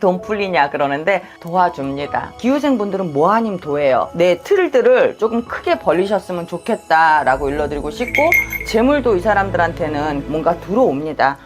돈 풀리냐 그러는데 도와줍니다. 기후생분들은 뭐 아님 도예요. 내 틀들을 조금 크게 벌리셨으면 좋겠다 라고 일러드리고 싶고 재물도 이 사람들한테는 뭔가 들어옵니다.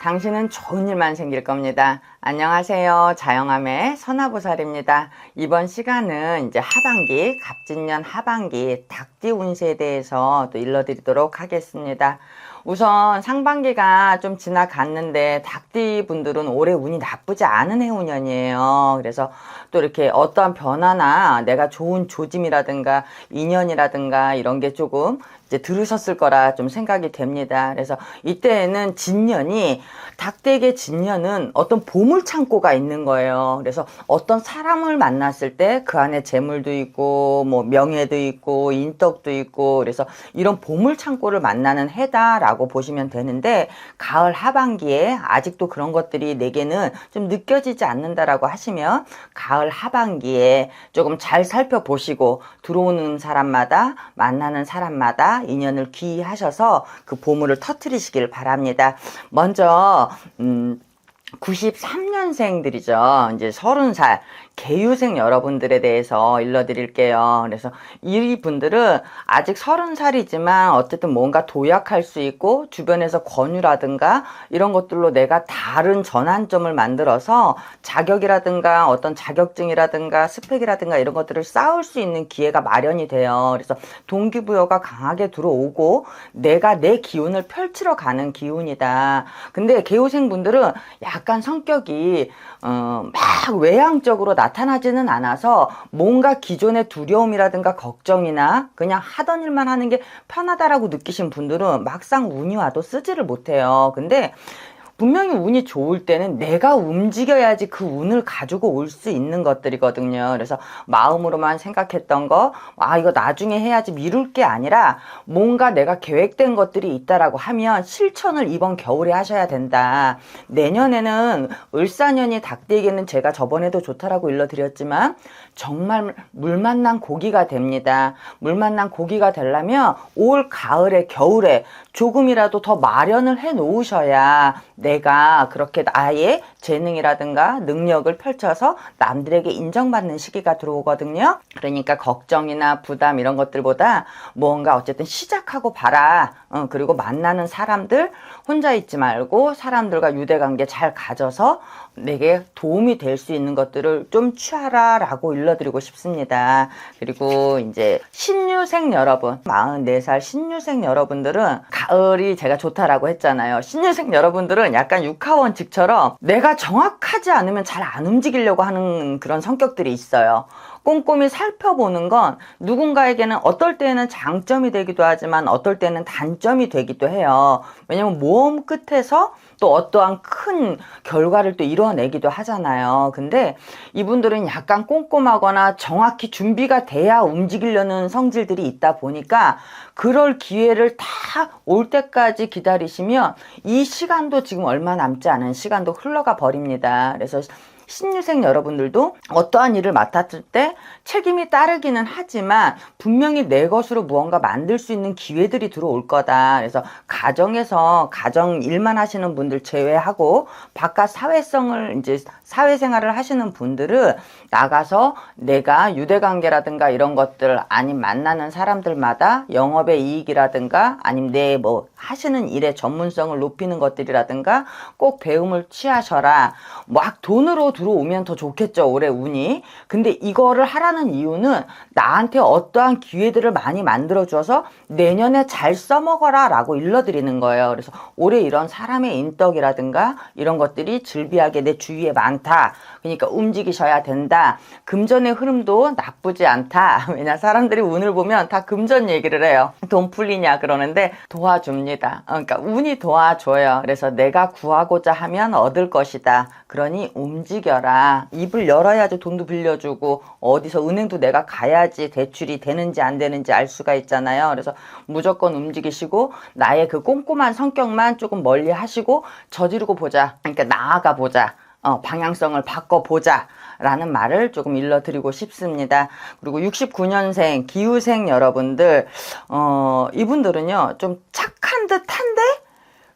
당신은 좋은 일만 생길 겁니다. 안녕하세요. 자영함의 선화보살입니다. 이번 시간은 이제 하반기, 갑진년 하반기 닭띠 운세에 대해서 또 일러드리도록 하겠습니다. 우선 상반기가 좀 지나갔는데 닭띠 분들은 올해 운이 나쁘지 않은 해운년이에요. 그래서 또 이렇게 어떠한 변화나 내가 좋은 조짐이라든가 인연이라든가 이런 게 조금 이제 들으셨을 거라 좀 생각이 됩니다. 그래서 이때에는 진년이 닭대의 진년은 어떤 보물 창고가 있는 거예요. 그래서 어떤 사람을 만났을 때 그 안에 재물도 있고 뭐 명예도 있고 인덕도 있고 그래서 이런 보물 창고를 만나는 해다라고 보시면 되는데 가을 하반기에 아직도 그런 것들이 내게는 좀 느껴지지 않는다라고 하시면 가을 하반기에 조금 잘 살펴보시고 들어오는 사람마다 만나는 사람마다 인연을 귀하셔서 그 보물을 터트리시길 바랍니다. 먼저 음 93년생들이죠. 이제 30살 개유생 여러분들에 대해서 일러드릴게요. 그래서 이 분들은 아직 30살이지만 어쨌든 뭔가 도약할 수 있고 주변에서 권유라든가 이런 것들로 내가 다른 전환점을 만들어서 자격이라든가 어떤 자격증이라든가 스펙이라든가 이런 것들을 쌓을 수 있는 기회가 마련이 돼요. 그래서 동기부여가 강하게 들어오고 내가 내 기운을 펼치러 가는 기운이다. 근데 개우생 분들은 약간 성격이 어, 막 외향적으로 나 타나지는 않아서 뭔가 기존의 두려움이라든가 걱정이나 그냥 하던 일만 하는 게 편하다라고 느끼신 분들은 막상 운이 와도 쓰지를 못해요. 근데 분명히 운이 좋을 때는 내가 움직여야지 그 운을 가지고 올 수 있는 것들이거든요. 그래서 마음으로만 생각했던 거, 아, 이거 나중에 해야지 미룰 게 아니라 뭔가 내가 계획된 것들이 있다라고 하면 실천을 이번 겨울에 하셔야 된다. 내년에는 을사년이 닭띠에게는 제가 저번에도 좋다라고 일러드렸지만 정말 물 만난 고기가 됩니다. 물 만난 고기가 되려면 올 가을에 겨울에 조금이라도 더 마련을 해 놓으셔야 내가 그렇게 나의 재능이라든가 능력을 펼쳐서 남들에게 인정받는 시기가 들어오거든요. 그러니까 걱정이나 부담 이런 것들보다 뭔가 어쨌든 시작하고 봐라. 어, 그리고 만나는 사람들 혼자 있지 말고 사람들과 유대관계 잘 가져서 내게 도움이 될 수 있는 것들을 좀 취하라 라고 일러드리고 싶습니다. 그리고 이제 신유생 여러분, 44살 신유생 여러분들은 가을이 제가 좋다라고 했잖아요. 신유생 여러분들은 약간 육하원칙처럼 내가 정확하지 않으면 잘 안 움직이려고 하는 그런 성격들이 있어요. 꼼꼼히 살펴보는 건 누군가에게는 어떨 때는 장점이 되기도 하지만 어떨 때는 단점이 되기도 해요. 왜냐면 모험 끝에서 또 어떠한 큰 결과를 또 이뤄내기도 하잖아요. 근데 이분들은 약간 꼼꼼하거나 정확히 준비가 돼야 움직이려는 성질들이 있다 보니까 그럴 기회를 다 올 때까지 기다리시면 이 시간도 지금 얼마 남지 않은 시간도 흘러가 버립니다. 그래서 신유생 여러분들도 어떠한 일을 맡았을 때 책임이 따르기는 하지만 분명히 내 것으로 무언가 만들 수 있는 기회들이 들어올 거다. 그래서 가정에서 가정 일만 하시는 분들 제외하고 바깥 사회성을 이제 사회생활을 하시는 분들은 나가서 내가 유대관계라든가 이런 것들 아니면 만나는 사람들마다 영업의 이익이라든가 아니면 내 뭐 하시는 일의 전문성을 높이는 것들이라든가 꼭 배움을 취하셔라. 막 돈으로 들어오면 더 좋겠죠. 올해 운이. 근데 이거를 하라는 이유는 나한테 어떠한 기회들을 많이 만들어 줘서 내년에 잘 써먹어라 라고 일러드리는 거예요. 그래서 올해 이런 사람의 인덕이라든가 이런 것들이 즐비하게 내 주위에 많다. 그러니까 움직이셔야 된다. 금전의 흐름도 나쁘지 않다. 왜냐 사람들이 운을 보면 다 금전 얘기를 해요. 돈 풀리냐 그러는데 도와줍니다. 어, 그러니까 운이 도와줘요. 그래서 내가 구하고자 하면 얻을 것이다. 그러니 움직 여라. 입을 열어야지 돈도 빌려주고 어디서 은행도 내가 가야지 대출이 되는지 안 되는지 알 수가 있잖아요. 그래서 무조건 움직이시고 나의 그 꼼꼼한 성격만 조금 멀리 하시고 저지르고 보자. 그러니까 나아가 보자. 어, 방향성을 바꿔보자. 라는 말을 조금 일러드리고 싶습니다. 그리고 69년생 기후생 여러분들, 어, 이분들은요, 좀 착한 듯 한데,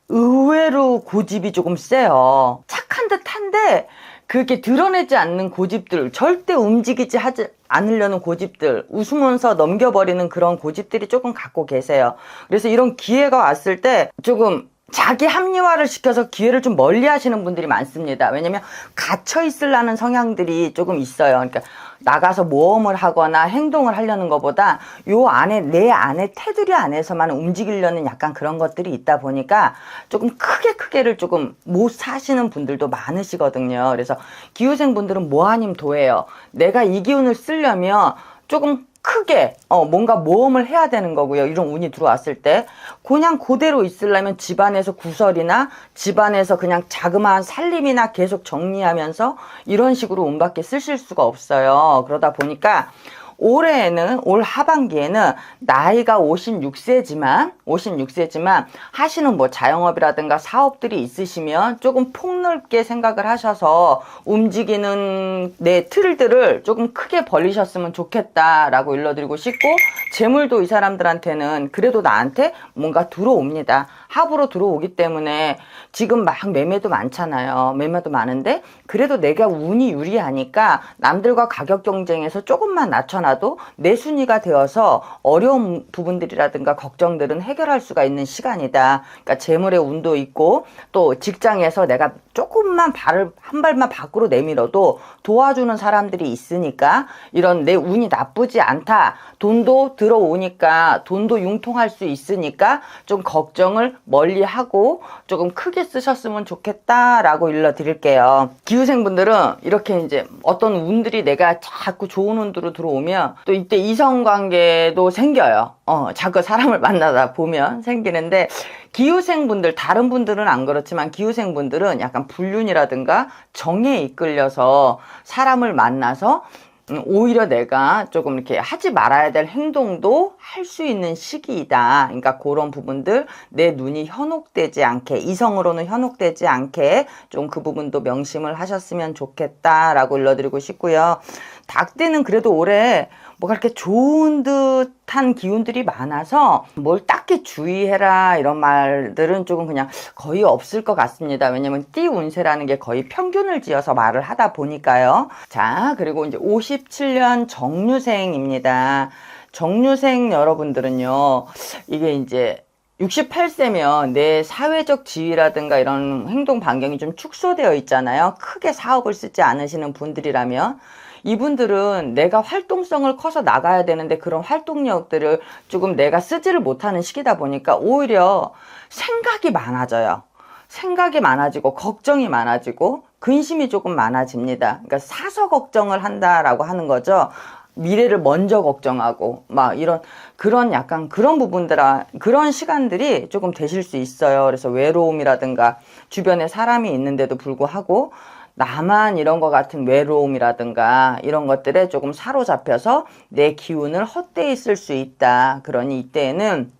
의외로 고집이 조금 세요. 착한 듯 한데 그렇게 드러내지 않는 고집들, 절대 움직이지 하지 않으려는 고집들, 웃으면서 넘겨버리는 그런 고집들이 조금 갖고 계세요. 그래서 이런 기회가 왔을 때 조금 자기 합리화를 시켜서 기회를 좀 멀리 하시는 분들이 많습니다. 왜냐면 갇혀 있으려는 성향들이 조금 있어요. 그러니까 나가서 모험을 하거나 행동을 하려는 것보다 요 안에 내 안에 테두리 안에서만 움직이려는 약간 그런 것들이 있다 보니까 조금 크게 크게를 조금 못 사시는 분들도 많으시거든요. 그래서 기후생 분들은 뭐 아님 도예요. 내가 이 기운을 쓰려면 조금 크게 어 뭔가 모험을 해야 되는 거고요. 이런 운이 들어왔을 때 그냥 그대로 있으려면 집안에서 구설이나 집안에서 그냥 자그마한 살림이나 계속 정리하면서 이런 식으로 운밖에 쓰실 수가 없어요. 그러다 보니까 올해에는 올 하반기에는 나이가 56세지만 56세지만 하시는 뭐 자영업이라든가 사업들이 있으시면 조금 폭넓게 생각을 하셔서 움직이는 내 틀들을 조금 크게 벌리셨으면 좋겠다라고 일러드리고 싶고 재물도 이 사람들한테는 그래도 나한테 뭔가 들어옵니다. 합으로 들어오기 때문에 지금 막 매매도 많잖아요. 매매도 많은데 그래도 내가 운이 유리하니까 남들과 가격 경쟁에서 조금만 낮춰놔 도내 순위가 되어서 어려운 부분들이라든가 걱정들은 해결할 수가 있는 시간이다. 그러니까 재물의 운도 있고 또 직장에서 내가 조금만 발을 한 발만 밖으로 내밀어도 도와주는 사람들이 있으니까 이런 내 운이 나쁘지 않다. 돈도 들어오니까 돈도 융통할 수 있으니까 좀 걱정을 멀리 하고 조금 크게 쓰셨으면 좋겠다라고 일러 드릴게요. 기후생분들은 이렇게 이제 어떤 운들이 내가 자꾸 좋은 운으로 들어오면 또 이때 이성 관계도 생겨요. 어, 자꾸 사람을 만나다 보면 생기는데 기후생분들 다른 분들은 안 그렇지만 기후생분들은 약간 불륜이라든가 정에 이끌려서 사람을 만나서 음, 오히려 내가 조금 이렇게 하지 말아야 될 행동도 할 수 있는 시기이다. 그러니까 그런 부분들 내 눈이 현혹되지 않게 이성으로는 현혹되지 않게 좀 그 부분도 명심을 하셨으면 좋겠다라고 일러드리고 싶고요. 닭띠는 그래도 올해 뭐가 이렇게 좋은 듯한 기운들이 많아서 뭘 딱히 주의해라 이런 말들은 조금 그냥 거의 없을 것 같습니다. 왜냐면 띠 운세라는 게 거의 평균을 지어서 말을 하다 보니까요. 자, 그리고 이제 57년 정류생입니다. 정류생 여러분들은요, 이게 이제 68세면 내 사회적 지위라든가 이런 행동 반경이 좀 축소되어 있잖아요. 크게 사업을 쓰지 않으시는 분들이라면. 이분들은 내가 활동성을 커서 나가야 되는데 그런 활동력들을 조금 내가 쓰지를 못하는 시기다 보니까 오히려 생각이 많아져요. 생각이 많아지고 걱정이 많아지고 근심이 조금 많아집니다. 그러니까 사서 걱정을 한다라고 하는 거죠. 미래를 먼저 걱정하고 막 이런 그런 약간 그런 부분들아 그런 시간들이 조금 되실 수 있어요. 그래서 외로움이라든가 주변에 사람이 있는데도 불구하고 나만 이런 것 같은 외로움이라든가 이런 것들에 조금 사로잡혀서 내 기운을 헛되이 쓸 수 있다. 그러니 이때에는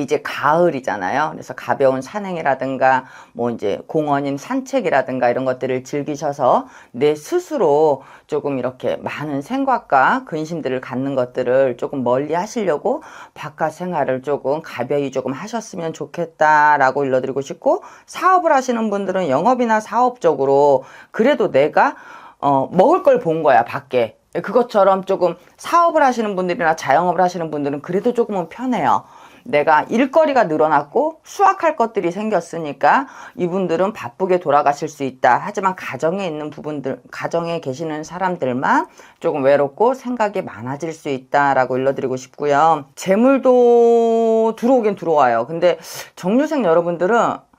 이제 가을이잖아요. 그래서 가벼운 산행이라든가 뭐 이제 공원인 산책이라든가 이런 것들을 즐기셔서 내 스스로 조금 이렇게 많은 생각과 근심들을 갖는 것들을 조금 멀리 하시려고 바깥 생활을 조금 가벼이 조금 하셨으면 좋겠다라고 일러드리고 싶고 사업을 하시는 분들은 영업이나 사업적으로 그래도 내가 어, 먹을 걸 본 거야, 밖에. 그것처럼 조금 사업을 하시는 분들이나 자영업을 하시는 분들은 그래도 조금은 편해요. 내가 일거리가 늘어났고 수확할 것들이 생겼으니까 이분들은 바쁘게 돌아가실 수 있다. 하지만 가정에 있는 부분들, 가정에 계시는 사람들만 조금 외롭고 생각이 많아질 수 있다라고 일러드리고 싶고요. 재물도 들어오긴 들어와요. 근데 정류생 여러분들은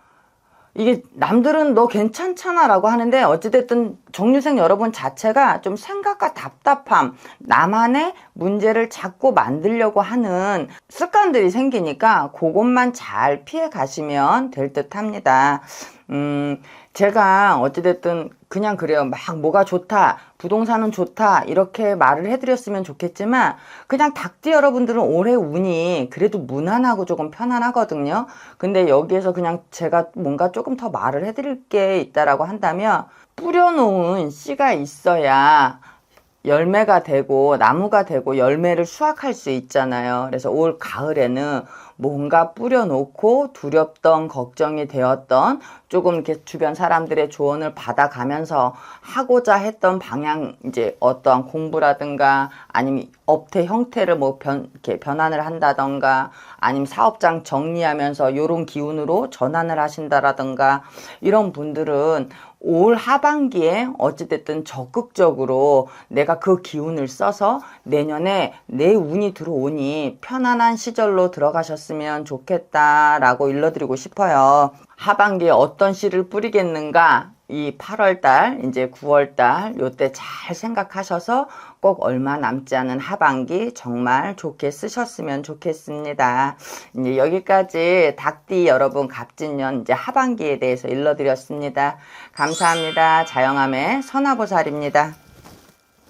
이게 남들은 너 괜찮잖아 라고 하는데 어찌됐든 정류생 여러분 자체가 좀 생각과 답답함, 나만의 문제를 자꾸 만들려고 하는 습관들이 생기니까 그것만 잘 피해 가시면 될 듯 합니다. 음, 제가 어찌됐든 그냥 그래요. 막 뭐가 좋다, 부동산은 좋다, 이렇게 말을 해드렸으면 좋겠지만, 그냥 닭띠 여러분들은 올해 운이 그래도 무난하고 조금 편안하거든요. 근데 여기에서 그냥 제가 뭔가 조금 더 말을 해드릴 게 있다라고 한다면, 뿌려놓은 씨가 있어야 열매가 되고 나무가 되고 열매를 수확할 수 있잖아요. 그래서 올 가을에는 뭔가 뿌려놓고 두렵던 걱정이 되었던 조금 이렇게 주변 사람들의 조언을 받아가면서 하고자 했던 방향 이제 어떠한 공부라든가 아니면 업태 형태를 뭐 변, 이렇게 변환을 한다던가 아니면 사업장 정리하면서 요런 기운으로 전환을 하신다라든가 이런 분들은 올 하반기에 어찌됐든 적극적으로 내가 그 기운을 써서 내년에 내 운이 들어오니 편안한 시절로 들어가셨 으면 좋겠다라고 일러드리고 싶어요. 하반기에 어떤 씨를 뿌리겠는가? 이 8월달, 이제 9월달, 요때 잘 생각하셔서 꼭 얼마 남지 않은 하반기 정말 좋게 쓰셨으면 좋겠습니다. 이제 여기까지 닭띠 여러분 갑진년 이제 하반기에 대해서 일러드렸습니다. 감사합니다. 자영함의 선화보살입니다.